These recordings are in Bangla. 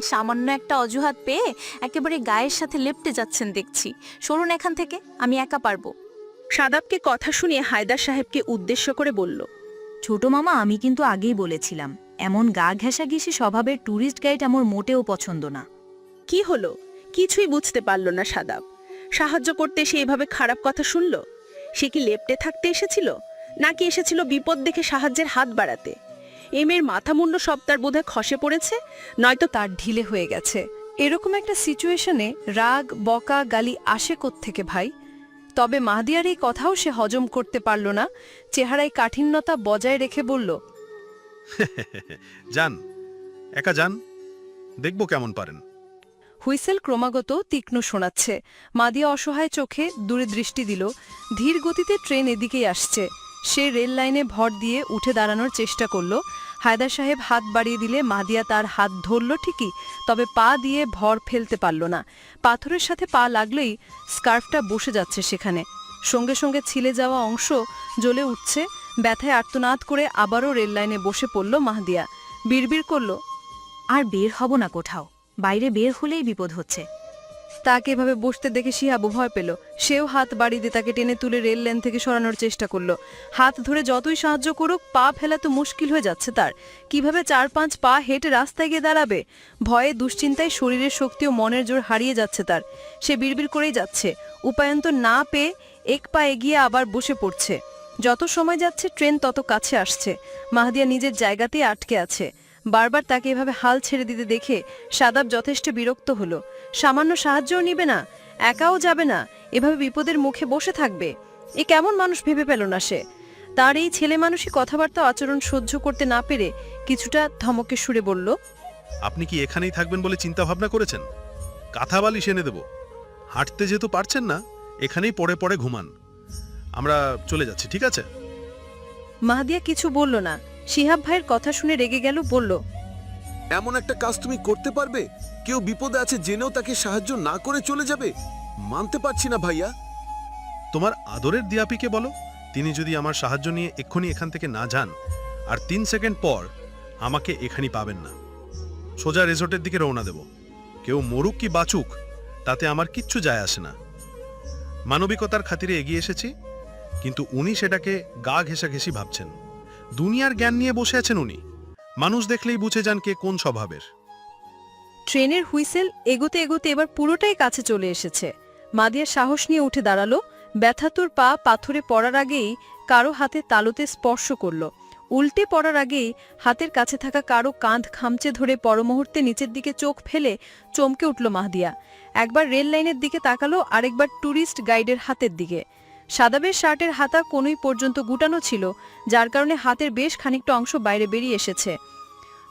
সামান্য একটা অজুহাত পেয়ে একেবারে গায়ের সাথে লেপটে যাচ্ছেন দেখছি। সরুন এখান থেকে আমি একা পারব। সাদাবকে কথা শুনিয়ে হায়দার সাহেবকে উদ্দেশ্য করে বলল ছোট মামা আমি কিন্তু আগেই বলেছিলাম এমন গা ঘেঁষাঘেঁষি স্বভাবের ট্যুরিস্ট গাইড আমার মোটেও পছন্দ না। কি হলো? কিছুই বুঝতে পারল না সাদাব। সাহায্য করতে সে এভাবে খারাপ কথা শুনল? সে কি লেপটে থাকতে এসেছিল? নাকি এসেছিল বিপদ দেখে সাহায্যের হাত বাড়াতে? এ মেয়ের মাথা মুন্ড সব তার বোধহয় খসে পড়েছে নয়তো তার ঢিলে হয়ে গেছে। এরকম একটা সিচুয়েশনে রাগ বকা গালি আসে থেকে ভাই? তবে মাহদিয়ার এই কথাও সে হজম করতে পারল না চেহারায় কাঠিন্যতা বজায় রেখে বলল যান একা যান দেখব কেমন পারেন। হুইসেল ক্রমাগত তীক্ষ্ণ শোনাচ্ছে। মাদিয়া অসহায় চোখে দূরে দৃষ্টি দিল ধীর গতিতে ট্রেন এদিকেই আসছে। সে রেল লাইনে ভর দিয়ে উঠে দাঁড়ানোর চেষ্টা করল। হায়দার সাহেব হাত বাড়িয়ে দিলে মাদিয়া তার হাত ধরল ঠিকই, তবে পা দিয়ে ভর ফেলতে পারল না। পাথরের সাথে পা লাগলেই স্কার্ফটা বসে যাচ্ছে সেখানে। সঙ্গে সঙ্গে ছিলে যাওয়া অংশ জ্বলে উঠছে। ব্যথায় আর্তনাদ করে আবারও রেল লাইনে বসে পড়ল মাহদিয়া। বিড়বিড় করল, আর বের হব না কোথাও। বাইরে বের হলেই বিপদ হচ্ছে। তাকে এভাবে বসতে দেখে শিহাবু ভয় পেল। সেও হাত বাড়িয়ে দিয়ে তাকে টেনে তুলে রেল লাইন থেকে সরানোর চেষ্টা করল। হাত ধরে যতই সাহায্য করুক, পা ফেলা তো মুশকিল হয়ে যাচ্ছে তার। কীভাবে চার পাঁচ পা হেঁটে রাস্তায় গিয়ে দাঁড়াবে? ভয়ে, দুশ্চিন্তায় শরীরের শক্তি ও মনের জোর হারিয়ে যাচ্ছে তার। সে বিড়বিড় করেই যাচ্ছে। উপায়ন্ত না পেয়ে এক পা এগিয়ে আবার বসে পড়ছে। যত সময় যাচ্ছে, ট্রেন তত কাছে আসছে। মাহদিয়া নিজের জায়গাতেই আটকে আছে। বারবার তাকে এভাবে হাল ছেড়ে দিতে দেখে সাদাব যথেষ্ট বিরক্ত হলো। সামান্য সাহায্যও নিবে না একাও যাবে না এভাবে বিপদের মুখে বসে থাকবে। এ কেমন মানুষ ভেবে পেল না সে। তার এই ছেলে মানুষই কথাবার্তা আচরণ সহ্য করতে না পেরে কিছুটা ধমকে সুরে বলল আপনি কি এখানেই থাকবেন বলে চিন্তা ভাবনা করেছেন? কাঁথা বালিশ এনে দেব। হাঁটতে যেহেতু পারছেন না এখানেই পরে পরে ঘুমান। আমরা চলে যাচ্ছি ঠিক আছে? মাহাদিয়া কিছু বলল না। শিহাব ভাইয়ের কথা শুনে রেগে গেল বলল এমন একটা কাজ তুমি করতে পারবে? কেউ বিপদে আছে জেনেও তাকে সাহায্য না করে চলে যাবে? মানতে পারছি না ভাইয়া। তোমার আদরের দিয়াপিকে বলো, তিনি যদি আমার সাহায্য নিয়ে এক্ষুনি এখান থেকে না যান, আর তিন সেকেন্ড পর আমাকে এখানি পাবেন না। সোজা রিসোর্টের দিকে রওনা দেব। কেউ মরুক কি বাঁচুক, তাতে আমার কিচ্ছু যায় আসে না। মানবিকতার খাতিরে এগিয়ে এসেছি, কিন্তু উনি সেটাকে গা ঘেঁষাঘেঁষি ভাবছেন। দুনিয়ার জ্ঞান নিয়ে বসে আছেন উনি। মানুষ দেখলেই বুঝে যান কে কোন স্বভাবের। ট্রেনের হুইসেল এগোতে এগোতে এবার পুরোটাই কাছে চলে এসেছে। মাদিয়া সাহস নিয়ে উঠে দাঁড়াল। ব্যথাতুর পা পাথরে পড়ার আগেই কারও হাতে তালুতে স্পর্শ করল। উল্টে পড়ার আগেই হাতের কাছে থাকা কারও কাঁধ খামচে ধরে পরমুহূর্তে নিচের দিকে চোখ ফেলে চমকে উঠল মাহদিয়া একবার রেল লাইনের দিকে তাকালো, আরেকবার ট্যুরিস্ট গাইডের হাতের দিকে। সাদাবের শার্টের হাতা কোনোই পর্যন্ত গুটানো ছিল, যার কারণে হাতের বেশ খানিকটা অংশ বাইরে বেরিয়ে এসেছে।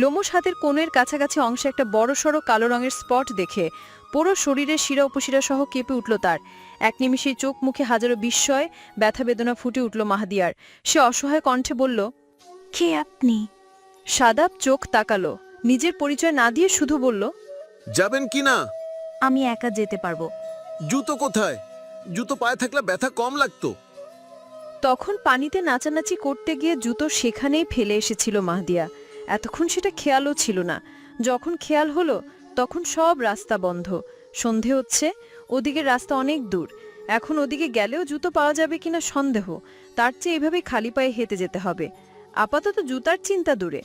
লোমস হাতের কোণের কাছাকাছি অংশে একটা বড়সড় কালো রঙের স্পট দেখে পুরো শরীরের শিরা উপশিরা সহ কেঁপে উঠল তার। এক নিমিষেই চোখ মুখে হাজারো বিস্ময় ব্যথা বেদনা ফুটে উঠল মাহাদিয়ার। সে অসহায় কণ্ঠে বলল কে আপনি? সাদাব চোখ তাকালো নিজের পরিচয় না দিয়ে শুধু বলল যাবেন কি না? আমি একা যেতে পারব। জুতো কোথায়? জুতো পায়ে থাকলে ব্যথা কম লাগতো। তখন পানিতে নাচানাচি করতে গিয়ে জুতো সেখানেই ফেলে এসেছিল মাহদিয়া। এতক্ষণ সেটা খেয়ালও ছিল না। যখন খেয়াল হলো, তখন সব রাস্তা বন্ধ। সন্ধে হচ্ছে ওদিকের রাস্তা অনেক দূর। এখন ওদিকে গেলেও জুতো পাওয়া যাবে কিনা সন্দেহ। তার চেয়ে এভাবে খালি পায়ে হেঁটে যেতে হবে। আপাতত জুতার চিন্তা দূরে।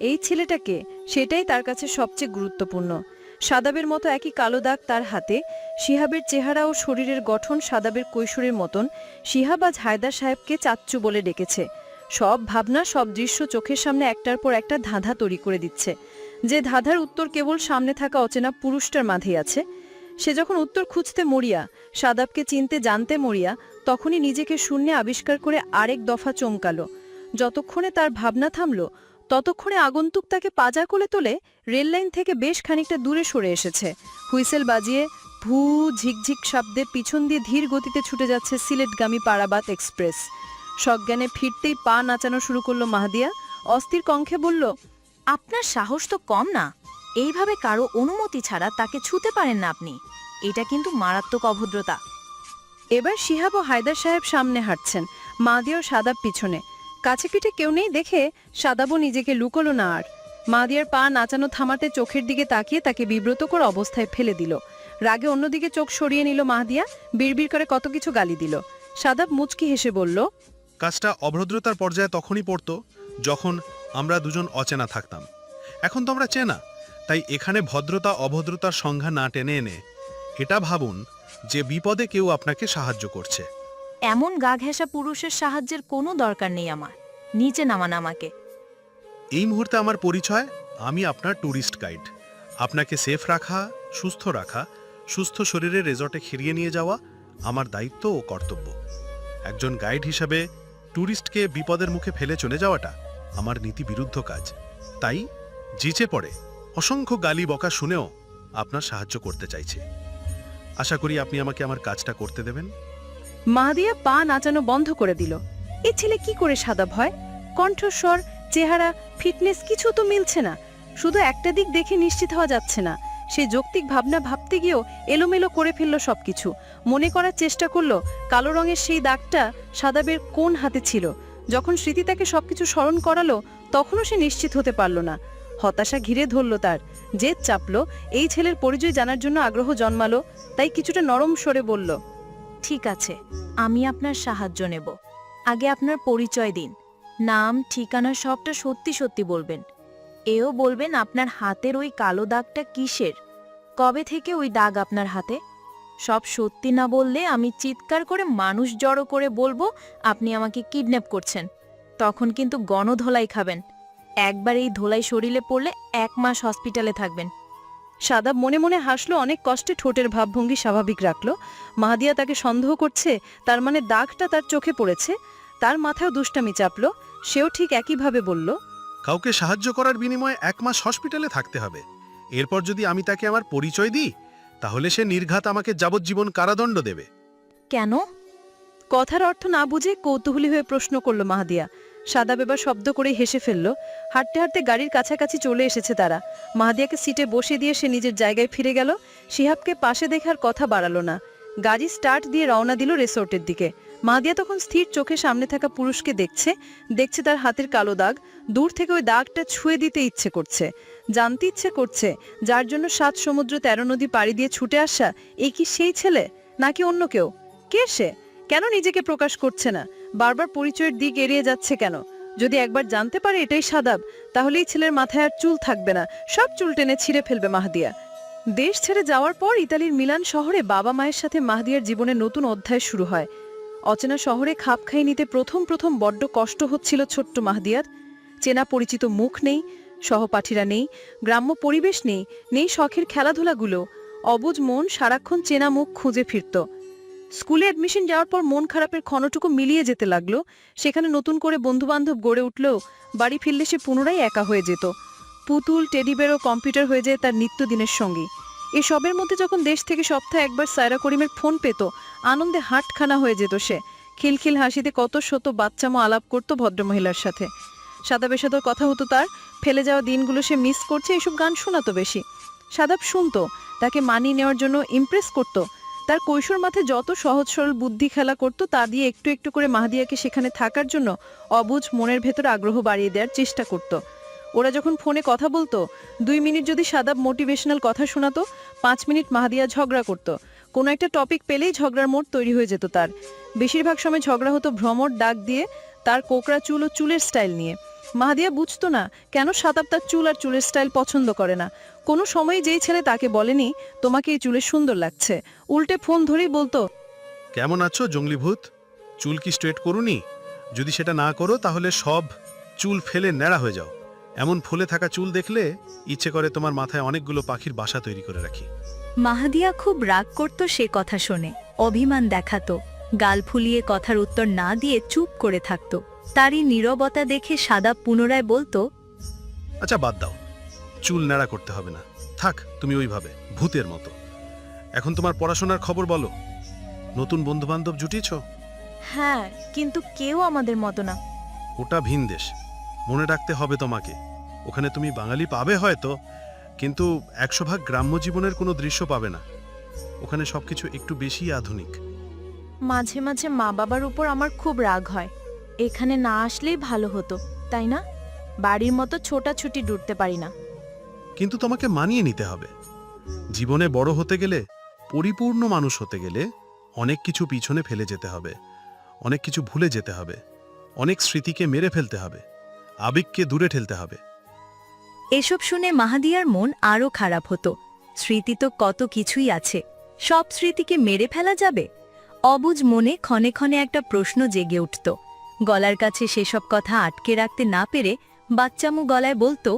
এই ছেলেটাকে সেটাই তার কাছে সবচেয়ে গুরুত্বপূর্ণ। সাদাবের মতো একই কালো দাগ তার হাতে। শিহাবের চেহারা ও শরীরের গঠন সাদাবের কৈশোরের মতন। শিহাব আজ হায়দার সাহেবকে চাচ্চু বলে ডেকেছে। সব ভাবনা, সব দৃশ্য চোখের সামনে একটার পর একটা ধাঁধা তৈরি করে দিচ্ছে। যে ধাঁধার উত্তর কেবল সামনে থাকা অচেনা পুরুষটার মাঝেই আছে। সে যখন উত্তর খুঁজতে মরিয়া, সাদাবকে চিনতে জানতে মরিয়া, তখনই নিজেকে শূন্যে আবিষ্কার করে আরেক দফা চমকালো। যতক্ষণে তার ভাবনা থামল, ততক্ষণে আগন্তুক তাকে পাজা কোলে তোলে রেললাইন থেকে বেশ খানিকটা দূরে সরে এসেছে। হুইসেল বাজিয়ে ভু ঝিকঝিক শব্দে পিছন দিয়ে ধীর গতিতে ছুটে যাচ্ছে সিলেটগামী পারাবাত এক্সপ্রেস। সজ্ঞানে ফিরতেই পা নাচানো শুরু করল মাহদিয়া। অস্থির কণ্ঠে বলল আপনার সাহস তো কম না। এইভাবে কারও অনুমতি ছাড়া তাকে ছুতে পারেন না আপনি। এটা কিন্তু মারাত্মক অভদ্রতা। এবার শিহাব ও হায়দার সাহেব সামনে হাঁটছেন মাদিয়া ও সাদাব পিছনে। কাছে পিঠে কেউ নেই দেখে সাদাবও নিজেকে লুকোলো না আর। মাদিয়ার পা নাচানো থামাতে চোখের দিকে তাকিয়ে তাকে বিব্রতকর অবস্থায় ফেলে দিল। রাগে অন্যদিকে চোখ সরিয়ে নিল মাহদিয়া বিড়বিড় করে কত কিছু গালি দিল। সাদাব মুচকি হেসে বলল কাজটা অভদ্রতার পর্যায়ে তখনই পড়ত যখন আমরা দুজন অচেনা থাকতাম। এখন তো আমরা চেনা তাই এখানে ভদ্রতা অভদ্রতার সংজ্ঞা না টেনে এনে এটা ভাবুন যে বিপদে কেউ আপনাকে সাহায্য করছে। এমন গা ঘেঁষা পুরুষের সাহায্যের কোনো দরকার নেই আমার। নিচে নামান আমাকে। এই মুহূর্তে আমার পরিচয় আমি আপনার ট্যুরিস্ট গাইড। আপনাকে সেফ রাখা সুস্থ রাখা সুস্থ শরীরে রেজর্টে ফিরিয়ে নিয়ে যাওয়া আমার দায়িত্ব ও কর্তব্য। একজন গাইড হিসাবে ট্যুরিস্টকে বিপদের মুখে ফেলে চলে যাওয়াটা আমার নীতি বিরুদ্ধ কাজ। তাই জিচে পড়ে অসংখ্য গালি বকা শুনেও আপনার সাহায্য করতে চাইছে। আশা করি আপনি আমাকে আমার কাজটা করতে দেবেন। মাহদিয়া পা নাচানো বন্ধ করে দিল। এ ছেলে কি করে সাদা ভয়? কণ্ঠস্বর, চেহারা, ফিটনেস কিছু তো মিলছে না। শুধু একটা দিক দেখে নিশ্চিত হওয়া যাচ্ছে না। সে যৌক্তিক ভাবনা ভাবতে গিয়েও এলোমেলো করে ফেলল সবকিছু। মনে করার চেষ্টা করল, কালো রঙের সেই দাগটা সাদাবের কোন হাতে ছিল। যখন স্মৃতি তাকে সবকিছু স্মরণ করালো, তখনও সে নিশ্চিত হতে পারল না। হতাশা ঘিরে ধরল তার। জেদ চাপলো, এই ছেলের পরিচয় জানার জন্য আগ্রহ জন্মালো, তাই কিছুটা নরম সরে বলল, ঠিক আছে, আমি আপনার সাহায্য নেব। আগে আপনার পরিচয় দিন। নাম, ঠিকানা সবটা সত্যি সত্যি বলবেন। এও বলবেন আপনার হাতের ওই কালো দাগটা কিসের? কবে থেকে ওই দাগ আপনার হাতে? সব সত্যি না বললে আমি চিৎকার করে মানুষ জড়ো করে বলব, আপনি আমাকে কিডন্যাপ করছেন। তখন কিন্তু গণধোলাই খাবেন। একবার এই ধোলাই শরীরে পড়লে এক মাস হসপিটালে থাকবেন। সাদাব মনে মনে হাসলো, অনেক কষ্টে ঠোঁটের ভাবভঙ্গি স্বাভাবিক রাখল। মাহাদিয়া তাকে সন্দেহ করছে, তার মানে দাগটা তার চোখে পড়েছে। তার মাথায় দুষ্টামি চাপলো। সেও ঠিক একইভাবে বলল কাউকে সাহায্য করার বিনিময়ে এক মাস হসপিটালে থাকতে হবে। এরপর যদি আমি তাকে আমার পরিচয় দিই, তাহলে সে নির্ঘাত আমাকে যাবজ্জীবন কারাদণ্ড দেবে। কেন? কথার অর্থ না বুঝে কৌতূহলী হয়ে প্রশ্ন করল মাহাদিয়া। সাদা এবার শব্দ করে হেসে ফেলল। হাঁটতে হাঁটতে গাড়ির কাছাকাছি চলে এসেছে তারা। মাহাদিয়াকে সিটে বসে দিয়ে সে নিজের জায়গায় ফিরে গেল। শিহাবকে পাশে দেখার কথা বাড়ালো না। গাড়ি স্টার্ট দিয়ে রওনা দিল রিসোর্টের দিকে। মাহাদিয়া তখন স্থির চোখে সামনে থাকা পুরুষকে দেখছে দেখছে তার হাতের কালো দাগ, দূর থেকে ওই দাগটা ছুঁয়ে দিতে ইচ্ছে করছে। জানতে ইচ্ছে করছে, যার জন্য সাত সমুদ্র তেরো নদী পাড়ি দিয়ে ছুটে আসা এই কি সেই ছেলে, নাকি অন্য কেউ? কে সে? কেন নিজেকে প্রকাশ করছে না? বারবার পরিচয়ের দিক এড়িয়ে যাচ্ছে কেন? যদি একবার জানতে পারে এটাই সাদাব, তাহলে এই ছেলের মাথায় আর চুল থাকবে না, সব চুল টেনে ছিঁড়ে ফেলবে মাহদিয়া। দেশ ছেড়ে যাওয়ার পর ইতালির মিলান শহরে বাবা মায়ের সাথে মাহদিয়ার জীবনে নতুন অধ্যায় শুরু হয়। অচেনা শহরে খাপ খাইয়ে নিতে প্রথম প্রথম বড্ড কষ্ট হচ্ছিল ছোট্ট মাহদিয়ার। চেনা পরিচিত মুখ নেই, সহপাঠীরা নেই, গ্রাম্য পরিবেশ নেই নেই শখের খেলাধুলাগুলো। অবুজ মন সারাক্ষণ চেনা মুখ খুঁজে ফিরত। স্কুলে অ্যাডমিশন যাওয়ার পর মন খারাপের ক্ষণটুকু মিলিয়ে যেতে লাগল। সেখানে নতুন করে বন্ধুবান্ধব গড়ে উঠলেও বাড়ি ফিরলে সে পুনরায় একা হয়ে যেত। পুতুল টেডিবের ও কম্পিউটার হয়ে যায় তার নিত্যদিনের সঙ্গী। এসবের মধ্যে যখন দেশ থেকে সপ্তাহে একবার সায়রা করিমের ফোন পেত, আনন্দে হাটখানা হয়ে যেত সে। খিলখিল হাসিতে কত শত বাচ্চামো আলাপ করত ভদ্রমহিলার সাথে। সাদা বেসাদর কথা হতো তার, ফেলে যাওয়া দিনগুলো সে মিস করছে, এসব গান শোনাতো বেশি। সাদাব শুনতো, তাকে মানিয়ে নেওয়ার জন্য ইমপ্রেস করত। তার কৈশোর মাথে যত সহজ সরল বুদ্ধি খেলা করত, তা দিয়ে একটু একটু করে মাহাদিয়াকে সেখানে থাকার জন্য অবুজ মনের ভেতর আগ্রহ বাড়িয়ে দেওয়ার চেষ্টা করত। ওরা যখন ফোনে কথা বলতো, দুই মিনিট যদি সাদাব মোটিভেশনাল কথা শোনাতো, পাঁচ মিনিট মাহাদিয়া ঝগড়া করত। কোনো একটা টপিক পেলেই ঝগড়ার মোড় তৈরি হয়ে যেত তার। বেশিরভাগ সময় ঝগড়া হতো ভ্রমর ডাক দিয়ে, তার কোকড়া চুল ও চুলের স্টাইল নিয়ে। মাহাদিয়া বুঝতো না, কেন সাতাব তার চুল আর চুলের স্টাইল পছন্দ করে না। কোনো সময় যেই ছেলে তাকে বলেনি, তোমাকে এই চুলে সুন্দর লাগছে। উল্টে ফোন ধরেই বলতো, কেমন আছো জঙ্গলিভূত চুল কি স্ট্রেট করুনি? যদি সেটা না করো তাহলে সব চুল ফেলে ন্যাড়া হয়ে যাও। এমন ফুলে থাকা চুল দেখলে ইচ্ছে করে তোমার মাথায় অনেকগুলো পাখির বাসা তৈরি করে রাখি। মাহাদিয়া খুব রাগ করত সে কথা শুনে অভিমান দেখাতো গাল ফুলিয়ে কথার উত্তর না দিয়ে চুপ করে থাকত। তারই নীরবতা দেখে সাদা পুনরায় বলতো আচ্ছা বাদ দাও। চুল ন্যাড়া করতে হবে না। থাক তুমি ওইভাবে ভূতের মতো। এখন তোমার পড়াশোনার খবর বলো। নতুন বন্ধুবান্ধব জুটিয়েছ? হ্যাঁ কিন্তু কেউ আমাদের মতো না। ওটা ভিন দেশ মনে রাখতে হবে তোমাকে। ওখানে তুমি বাঙালি পাবে হয়তো কিন্তু একশো ভাগ গ্রাম্য জীবনের কোনো দৃশ্য পাবে না। ওখানে সবকিছু একটু বেশি আধুনিক। মাঝে মাঝে মা বাবার উপর আমার খুব রাগ হয়। এখানে না আসলেই ভালো হতো তাই না? বাড়ির মতো ছোটাছুটি ডুটতে পারি না। কিন্তু তোমাকে মানিয়ে নিতে হবে। জীবনে বড় হতে গেলে পরিপূর্ণ মানুষ হতে গেলে অনেক কিছু পিছনে ফেলে যেতে হবে। অনেক কিছু ভুলে যেতে হবে। অনেক স্মৃতিকে মেরে ফেলতে হবে। আবেগকে দূরে ঠেলতে হবে। এসব শুনে মাহাদিয়ার মন আরও খারাপ হতো। স্মৃতি তো কত কিছুই আছে। সব স্মৃতিকে মেরে ফেলা যাবে? অবুজ মনে ক্ষণে ক্ষণে একটা প্রশ্ন জেগে উঠত। গলার কাছে সেসব কথা আটকে রাখতে না পেরে বাচ্চামু গলায় বলতো